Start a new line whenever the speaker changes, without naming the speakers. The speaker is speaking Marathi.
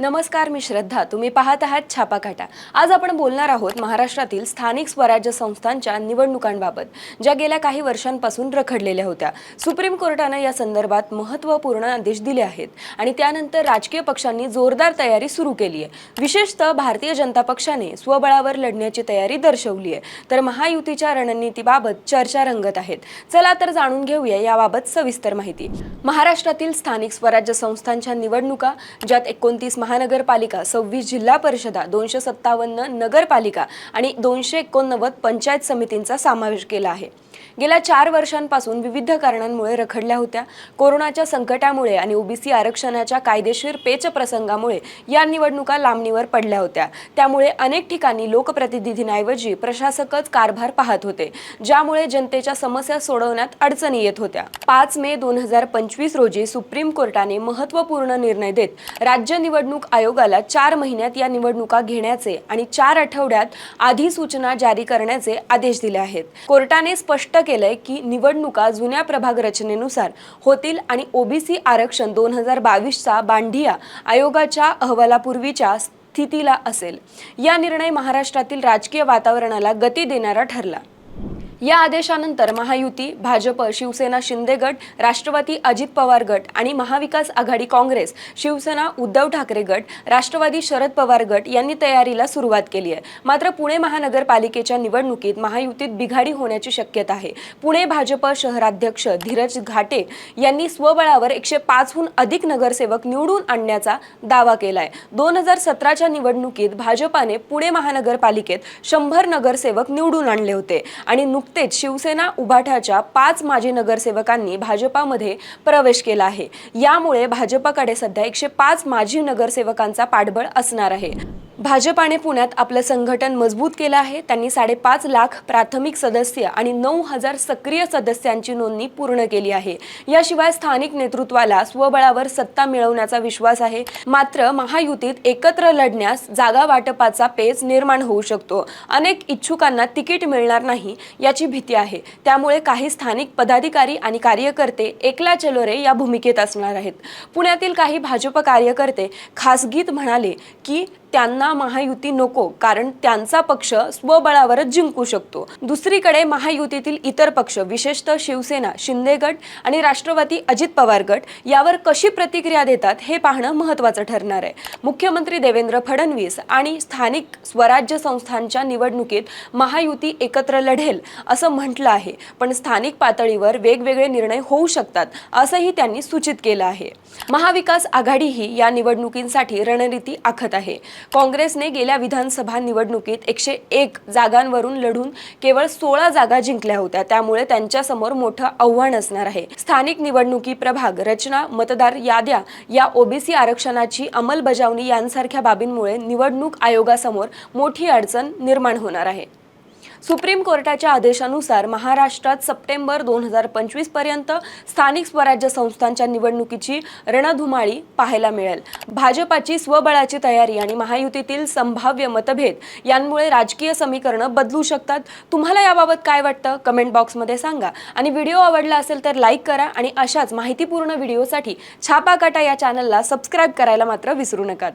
नमस्कार मी श्रद्धा. तुम्ही पाहत आहात छापाकाटा. आज आपण बोलणार आहोत महाराष्ट्रातील स्थानिक स्वराज्य संस्थांच्या निवडणुकांबाबत ज्या गेल्या काही वर्षांपासून रखडलेल्या होत्या. सुप्रीम कोर्टानं या संदर्भात महत्त्वपूर्ण आदेश दिले आहेत आणि त्यानंतर राजकीय पक्षांनी जोरदार तयारी सुरू केली आहे. विशेषतः भारतीय जनता पक्षाने स्वबळावर लढण्याची तयारी दर्शवली आहे. तर महायुतीच्या रणनीतीबाबत चर्चा रंगत आहेत. चला तर जाणून घेऊया याबाबत सविस्तर माहिती. महाराष्ट्रातील स्थानिक स्वराज्य संस्थांच्या निवडणुका ज्यात एकोणतीस महानगरपालिका सव्वीस जिल्हा परिषदा दोनशे सत्तावन्न नगरपालिका आणि दोनशे एकोणनव्वद पंचायत समितींचा समावेश केला आहे. गेल्या चार वर्षांपासून विविध कारणांमुळे रखडल्या होत्या. कोरोनाच्या संकटामुळे आणि ओबीसी आरक्षणाच्या कायदेशीर पेच प्रसंगामुळे या निवडणुका लांबणीवर पडल्या होत्या. त्यामुळे अनेक ठिकाणी लोकप्रतिनिधींऐवजी प्रशासकच कारभार पाहत होते ज्यामुळे जनतेच्या समस्या सोडवण्यात अडचणी येत होत्या. पाच मे दोन हजार पंचवीस रोजी सुप्रीम कोर्टाने महत्त्वपूर्ण निर्णय देत राज्य निवडणूक आयोगाला चार महिन्यात या निवडणुका घेण्याचे आणि चार आठवड्यात अधिसूचना जारी करण्याचे आदेश दिले आहेत. कोर्टाने स्पष्ट केलंय की निवडणुका जुन्या प्रभाग रचनेनुसार होतील आणि ओबीसी आरक्षण दोन हजार बावीसचा बांडिया आयोगाच्या अहवालापूर्वीच्या स्थितीला असेल. या निर्णय महाराष्ट्रातील राजकीय वातावरणाला गती देणारा ठरला. या आदेशानंतर महायुती भाजप शिवसेना शिंदे गट राष्ट्रवादी अजित पवार गट आणि महाविकास आघाडी काँग्रेस शिवसेना उद्धव ठाकरे गट राष्ट्रवादी शरद पवार गट यांनी तयारीला सुरुवात केली आहे. मात्र पुणे महानगरपालिकेच्या निवडणुकीत महायुतीत बिघाडी होण्याची शक्यता आहे. पुणे भाजप शहराध्यक्ष धीरज घाटे यांनी स्वबळावर एकशे पाचहून अधिक नगरसेवक निवडून आणण्याचा दावा केला आहे दोन हजार सतराच्या निवडणुकीत भाजपाने पुणे महानगरपालिकेत शंभर नगरसेवक निवडून आणले होते आणि नुक नुकतेच शिवसेना उभाठाच्या पाच माजी नगरसेवकांनी भाजपामध्ये प्रवेश केला आहे. यामुळे भाजपाकडे सध्या एकशे पाच माजी नगरसेवकांचा पाठबळ असणार आहे. भाजपाने पुण्यात आपलं संघटन मजबूत केलं आहे. त्यांनी साडेपाच लाख प्राथमिक सदस्य आणि नऊ हजार सक्रिय सदस्यांची नोंदणी पूर्ण केली आहे. याशिवाय स्थानिक नेतृत्वाला स्वबळावर सत्ता मिळवण्याचा विश्वास आहे. मात्र महायुतीत एकत्र लढण्यास जागा वाटपाचा पेच निर्माण होऊ शकतो. अनेक इच्छुकांना तिकीट मिळणार नाही. याची भीती आहे. त्यामुळे काही स्थानिक पदाधिकारी आणि कार्यकर्ते एकला चलोरे या भूमिकेत असणार आहेत. पुण्यातील काही भाजप कार्यकर्ते खासगीत म्हणाले की त्यांना महायुती नको कारण त्यांचा पक्ष स्वबळावरच जिंकू शकतो. दुसरीकडे महायुतीतील इतर पक्ष विशेषतः शिवसेना शिंदे गट आणि राष्ट्रवादी अजित पवार गट यावर कशी प्रतिक्रिया देतात हे पाहणं महत्त्वाचं ठरणार आहे. मुख्यमंत्री देवेंद्र फडणवीस आणि स्थानिक स्वराज्य संस्थांच्या निवडणुकीत महायुती एकत्र लढेल असं म्हटलं आहे पण स्थानिक पातळीवर वेगवेगळे निर्णय होऊ शकतात असंही त्यांनी सूचित केलं आहे. महाविकास आघाडीही या निवडणुकींसाठी रणनीती आखत आहे. काँग्रेसने गेल्या विधानसभा निवडणुकीत एकशे एक जागांवरून लढून केवळ सोळा जागा जिंकल्या होत्या. त्यामुळे त्यांच्यासमोर मोठं आव्हान असणार आहे. स्थानिक निवडणुकी प्रभाग रचना मतदार याद्या या ओबीसी आरक्षणाची अंमलबजावणी यांसारख्या बाबींमुळे निवडणूक आयोगासमोर मोठी अडचण निर्माण होणार आहे. सुप्रीम कोर्टाच्या आदेशानुसार महाराष्ट्रात सप्टेंबर दोन हजार पंचवीसपर्यंत स्थानिक स्वराज्य संस्थांच्या निवडणुकीची रणधुमाळी पाहायला मिळेल. भाजपाची स्वबळाची तयारी आणि महायुतीतील संभाव्य मतभेद यांमुळे राजकीय समीकरणं बदलू शकतात. तुम्हाला याबाबत काय वाटतं? कमेंट बॉक्समध्ये सांगा. आणि व्हिडिओ आवडला असेल तर लाईक करा आणि अशाच माहितीपूर्ण व्हिडिओसाठी छापा काटा या चॅनलला सबस्क्राईब करायला मात्र विसरू नका.